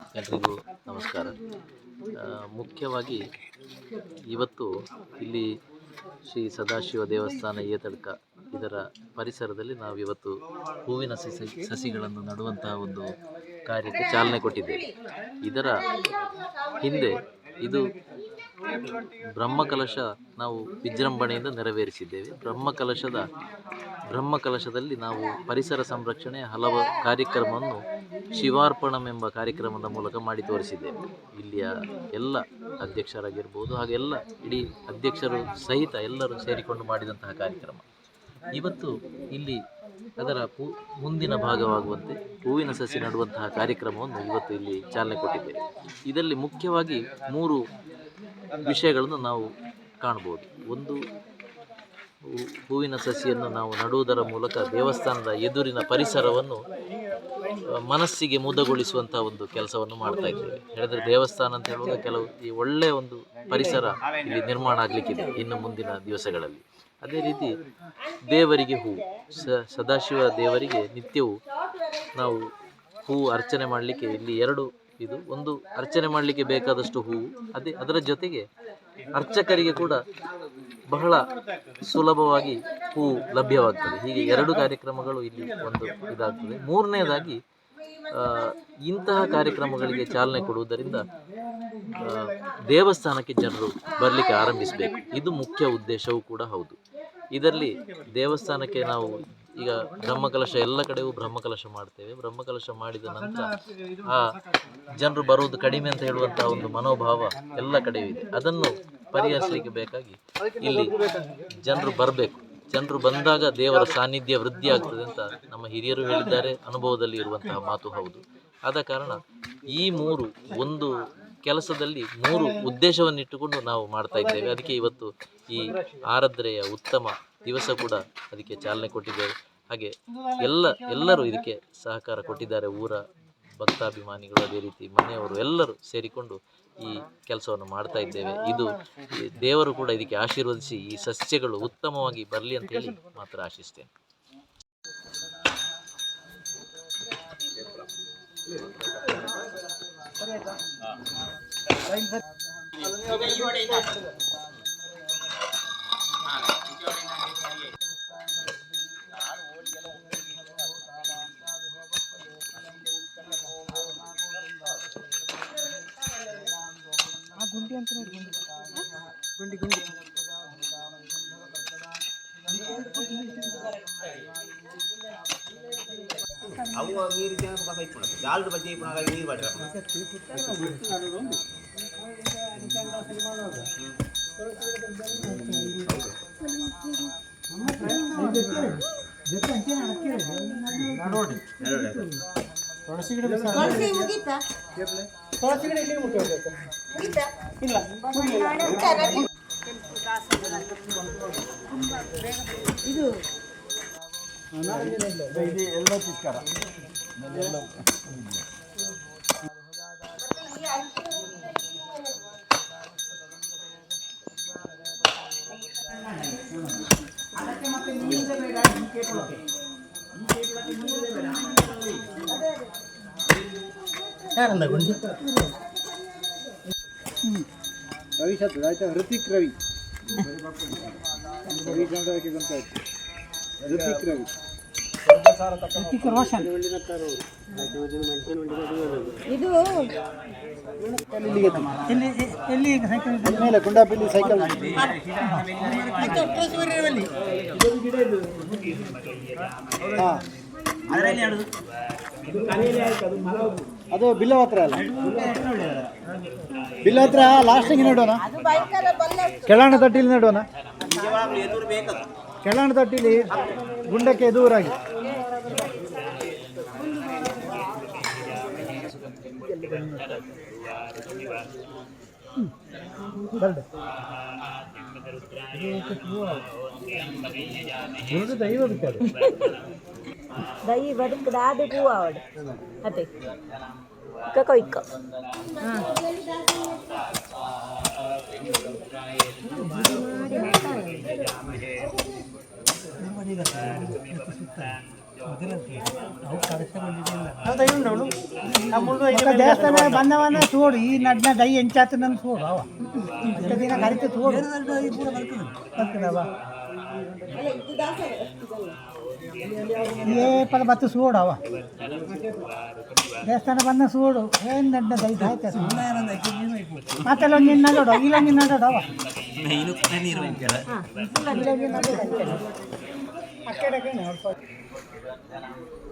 ಎಲ್ರಿಗೂ ನಮಸ್ಕಾರ. ಮುಖ್ಯವಾಗಿ ಇವತ್ತು ಇಲ್ಲಿ ಶ್ರೀ ಸದಾಶಿವ ದೇವಸ್ಥಾನ ಏತಡ್ಕ ಇದರ ಪರಿಸರದಲ್ಲಿ ನಾವು ಇವತ್ತು ಹೂವಿನ ಸಸಿ, ಸಸಿಗಳನ್ನು ನಡುವಂತಹ ಒಂದು ಕಾರ್ಯಕ್ಕೆ ಚಾಲನೆ ಕೊಟ್ಟಿದ್ದೇವೆ. ಇದರ ಹಿಂದೆ ಇದು ಬ್ರಹ್ಮಕಲಶ ನಾವು ವಿಜೃಂಭಣೆಯಿಂದ ನೆರವೇರಿಸಿದ್ದೇವೆ. ಬ್ರಹ್ಮಕಲಶದ ಬ್ರಹ್ಮಕಲಶದಲ್ಲಿ ನಾವು ಪರಿಸರ ಸಂರಕ್ಷಣೆ ಹಲವು ಕಾರ್ಯಕ್ರಮವನ್ನು ಶಿವಾರ್ಪಣಂ ಎಂಬ ಕಾರ್ಯಕ್ರಮದ ಮೂಲಕ ಮಾಡಿ ತೋರಿಸಿದ್ದೇವೆ. ಇಲ್ಲಿಯ ಎಲ್ಲ ಅಧ್ಯಕ್ಷರಾಗಿರ್ಬೋದು ಹಾಗೆ ಎಲ್ಲ ಇಡೀ ಅಧ್ಯಕ್ಷರು ಸಹಿತ ಎಲ್ಲರೂ ಸೇರಿಕೊಂಡು ಮಾಡಿದಂತಹ ಕಾರ್ಯಕ್ರಮ. ಇವತ್ತು ಇಲ್ಲಿ ಅದರ ಪೂ, ಮುಂದಿನ ಭಾಗವಾಗುವಂತೆ ಹೂವಿನ ಸಸಿ ನಡುವಂತಹ ಕಾರ್ಯಕ್ರಮವನ್ನು ಇವತ್ತು ಇಲ್ಲಿ ಚಾಲನೆ ಕೊಟ್ಟಿದ್ದೇವೆ. ಇದರಲ್ಲಿ ಮುಖ್ಯವಾಗಿ ಮೂರು ವಿಷಯಗಳನ್ನು ನಾವು ಕಾಣ್ಬೋದು ಒಂದು ಹೂವಿನ ಸಸಿಯನ್ನು ನಾವು ನಡುವುದರ ಮೂಲಕ ದೇವಸ್ಥಾನದ ಎದುರಿನ ಪರಿಸರವನ್ನು ಮನಸ್ಸಿಗೆ ಮುದಗೊಳಿಸುವಂಥ ಒಂದು ಕೆಲಸವನ್ನು ಮಾಡ್ತಾ ಇದ್ದೇವೆ. ಹೇಳಿದ್ರೆ ದೇವಸ್ಥಾನ ಅಂತ ಹೇಳುವಾಗ ಕೆಲವು ಈ ಒಳ್ಳೆಯ ಒಂದು ಪರಿಸರ ಇಲ್ಲಿ ನಿರ್ಮಾಣ ಆಗಲಿಕ್ಕಿದೆ ಇನ್ನು ಮುಂದಿನ ದಿವಸಗಳಲ್ಲಿ. ಅದೇ ರೀತಿ ದೇವರಿಗೆ ಸ, ಸದಾಶಿವ ದೇವರಿಗೆ ನಿತ್ಯವೂ ನಾವು ಹೂ ಅರ್ಚನೆ ಮಾಡಲಿಕ್ಕೆ ಇಲ್ಲಿ ಎರಡು, ಇದು ಒಂದು ಅರ್ಚನೆ ಮಾಡಲಿಕ್ಕೆ ಬೇಕಾದಷ್ಟು ಹೂವು, ಅದೇ ಅದರ ಜೊತೆಗೆ ಅರ್ಚಕರಿಗೆ ಕೂಡ ಬಹಳ ಸುಲಭವಾಗಿ ಹೂ ಲಭ್ಯವಾಗ್ತದೆ. ಹೀಗೆ ಎರಡು ಕಾರ್ಯಕ್ರಮಗಳು ಇಲ್ಲಿ ಒಂದು ಇದಾಗ್ತದೆ. ಮೂರನೇದಾಗಿ ಇಂತಹ ಕಾರ್ಯಕ್ರಮಗಳಿಗೆ ಚಾಲನೆ ಕೊಡುವುದರಿಂದ ದೇವಸ್ಥಾನಕ್ಕೆ ಜನರು ಬರಲಿಕ್ಕೆ ಆರಂಭಿಸಬೇಕು. ಇದು ಮುಖ್ಯ ಉದ್ದೇಶವೂ ಕೂಡ ಹೌದು. ಇದರಲ್ಲಿ ದೇವಸ್ಥಾನಕ್ಕೆ ನಾವು ಈಗ ಬ್ರಹ್ಮಕಲಶ ಎಲ್ಲ ಕಡೆಯೂ ಬ್ರಹ್ಮಕಲಶ ಮಾಡ್ತೇವೆ. ಬ್ರಹ್ಮಕಲಶ ಮಾಡಿದ ನಂತರ ಆ ಜನರು ಬರುವುದು ಕಡಿಮೆ ಅಂತ ಹೇಳುವಂತಹ ಒಂದು ಮನೋಭಾವ ಎಲ್ಲ ಕಡೆಯೂ ಇದೆ. ಅದನ್ನು ಪರಿಹರಿಸಲಿಕ್ಕೆ ಬೇಕಾಗಿ ಇಲ್ಲಿ ಜನರು ಬರಬೇಕು. ಜನರು ಬಂದಾಗ ದೇವರ ಸಾನ್ನಿಧ್ಯ ವೃದ್ಧಿ ಆಗ್ತದೆ ಅಂತ ನಮ್ಮ ಹಿರಿಯರು ಹೇಳಿದ್ದಾರೆ. ಅನುಭವದಲ್ಲಿ ಇರುವಂತಹ ಮಾತು ಹೌದು. ಆದ ಕಾರಣ ಈ ಮೂರು ಒಂದು ಕೆಲಸದಲ್ಲಿ ಮೂರು ಉದ್ದೇಶವನ್ನಿಟ್ಟುಕೊಂಡು ನಾವು ಮಾಡ್ತಾ ಇದ್ದೇವೆ. ಅದಕ್ಕೆ ಇವತ್ತು ಈ ಆರಾಧನೆಯ ಉತ್ತಮ ದಿವಸ ಕೂಡ ಅದಕ್ಕೆ ಚಾಲನೆ ಕೊಟ್ಟಿದ್ದೇವೆ ಹಾಗೆ ಎಲ್ಲ, ಎಲ್ಲರೂ ಇದಕ್ಕೆ ಸಹಕಾರ ಕೊಟ್ಟಿದ್ದಾರೆ. ಊರ ಭಕ್ತಾಭಿಮಾನಿಗಳು ಅದೇ ರೀತಿ ಮನೆಯವರು ಎಲ್ಲರೂ ಸೇರಿಕೊಂಡು ಈ ಕೆಲಸವನ್ನು ಮಾಡ್ತಾ ಇದ್ದೇವೆ. ಇದು ದೇವರು ಕೂಡ ಇದಕ್ಕೆ ಆಶೀರ್ವದಿಸಿ ಈ ಸಸ್ಯಗಳು ಉತ್ತಮವಾಗಿ ಬರಲಿ ಅಂತ ಹೇಳಿ ಮಾತ್ರ ಆಶಿಸ್ತೇನೆ. గుండి ఎంత గుండి గుండి அவங்க நீர் பக்கம் ஹைட் பண்ணாங்க ஜாலர் பச்சை பண்ணாங்க நீர் வாட்டுறாங்க ತುಳಸಿ ಮುಗೀತಾ ಮುಗೀತಾ ಇದು ರವಿ ಶಬ್ದ ಆಯ್ತಾ ಹೃತಿಕ್ ರವಿ ರವಿ ಚಂದ್ರಕ್ಕೆ ಗೊತ್ತಾಯ್ತು ಹೃತಿಕ್ ರವಿ ಇದು ಮೇಲೆ ಸೈಕಲ್ ಅದು ಬಿಲ್ಲ ಹತ್ರ ಅಲ್ಲ? ಬಿಲ್ಲ ಹತ್ರ ಲಾಸ್ಟಿಗೆ ನೆಡೋಣ? ಕೆಳಾಣ ತಟ್ಟಿಲಿ ನೆಡೋಣ? ಕೆಳಾಣ ತಟ್ಟಿಲಿ ಗುಂಡಕ್ಕೆ ದೂರಾಗಿ ದೈ ಬದುಕದ ಅದು ಹೂವು ಅವಡು ಅದೇ ಇಕ್ಕ ಕೊಯ್ಕ ఒక ದೇವಸ್ಥಾನ ಬಂದವನ ತೋಡು ಈ ನಡ್ನ ದೈ ಎಂಚಾತ ನನ್ನ ತೋಡು ಅವ. ದಿನ ತೋಡು. ಬರ್ತದವ ಏ ಪದ ಬತ್ತು ಸೋಡು ಅವ. ದೇವಸ್ಥಾನ ಬಂದ ಸೋಡು. ಏನ್ ನಡ್ನ ದೈ ಆಯ್ತು ಮಾತೆಲ್ಲ ನಿನ್ನ ನಡೋಡು ಇಲ್ಲ ನಿನ್ನ ನೋಡು ಅವ. ನಿನ್ನ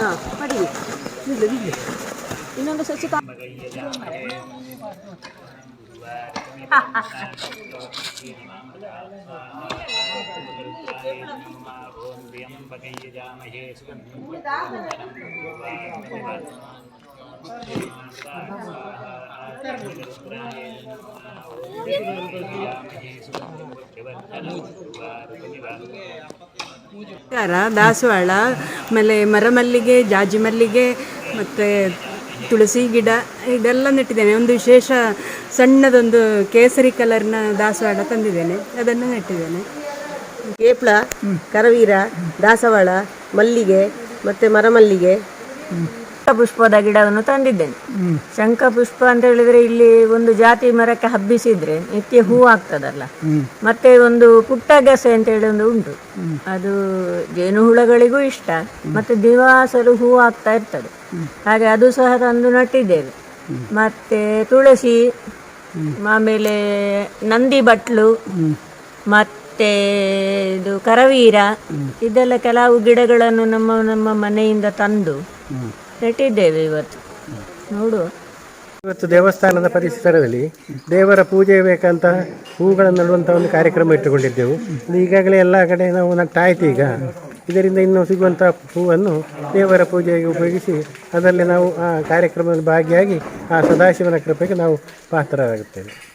ആ മതി ದಾಸವಾಳ ಆಮೇಲೆ ಮರಮಲ್ಲಿಗೆ ಜಾಜಿ ಮಲ್ಲಿಗೆ ಮತ್ತು ತುಳಸಿ ಗಿಡ ಇದೆಲ್ಲ ನೆಟ್ಟಿದ್ದೇನೆ. ಒಂದು ವಿಶೇಷ ಸಣ್ಣದೊಂದು ಕೇಸರಿ ಕಲರ್ನ ದಾಸವಾಳ ತಂದಿದ್ದೇನೆ. ಅದನ್ನು ನೆಟ್ಟಿದ್ದೇನೆ. ಕೇಪ್ಳ ಕರವೀರ ದಾಸವಾಳ ಮಲ್ಲಿಗೆ ಮತ್ತೆ ಮರಮಲ್ಲಿಗೆ ಪುಷ್ಪದ ಗಿಡವನ್ನು ತಂದಿದ್ದೇನೆ. ಶಂಕ ಪುಷ್ಪ ಅಂತ ಹೇಳಿದ್ರೆ ಇಲ್ಲಿ ಒಂದು ಜಾತಿ ಮರಕ್ಕೆ ಹಬ್ಬಿಸಿದ್ರೆ ನಿತ್ಯ ಹೂ ಆಗ್ತದಲ್ಲ. ಮತ್ತೆ ಒಂದು ಪುಟ್ಟಗಸೆ ಅಂತ ಹೇಳಿ ಒಂದು ಉಂಟು. ಅದು ಜೇನುಹುಳಗಳಿಗೂ ಇಷ್ಟ. ಮತ್ತೆ ದಿವಾಸರು ಹೂ ಆಗ್ತಾ ಇರ್ತದೆ. ಹಾಗೆ ಅದು ಸಹ ತಂದು ನಟ್ಟಿದ್ದೇವೆ ಮತ್ತೆ ತುಳಸಿ, ಆಮೇಲೆ ನಂದಿ ಬಟ್ಲು, ಮತ್ತೆ ಇದು ಕರವೀರ, ಇದೆಲ್ಲ ಕೆಲವು ಗಿಡಗಳನ್ನು ನಮ್ಮ ನಮ್ಮ ಮನೆಯಿಂದ ತಂದು ನೆಟ್ಟಿದ್ದೇವೆ ಇವತ್ತು. ನೋಡು. ಇವತ್ತು ದೇವಸ್ಥಾನದ ಪರಿಸರದಲ್ಲಿ ದೇವರ ಪೂಜೆ ಬೇಕಂತ ಹೂಗಳನ್ನು ನೆಡುವಂಥ ಒಂದು ಕಾರ್ಯಕ್ರಮ ಇಟ್ಟುಕೊಂಡಿದ್ದೆವು. ಈಗಾಗಲೇ ಎಲ್ಲ ಕಡೆ ನಾವು ನಟ್ಟಾಯ್ತು ಈಗ. ಇದರಿಂದ ಇನ್ನು ಸಿಗುವಂಥ ಹೂವನ್ನು ದೇವರ ಪೂಜೆಗೆ ಉಪಯೋಗಿಸಿ ಅದರಲ್ಲಿ ನಾವು ಆ ಕಾರ್ಯಕ್ರಮದಲ್ಲಿ ಭಾಗಿಯಾಗಿ ಆ ಸದಾಶಿವನ ಕೃಪೆಗೆ ನಾವು ಪಾತ್ರರಾಗುತ್ತೇವೆ.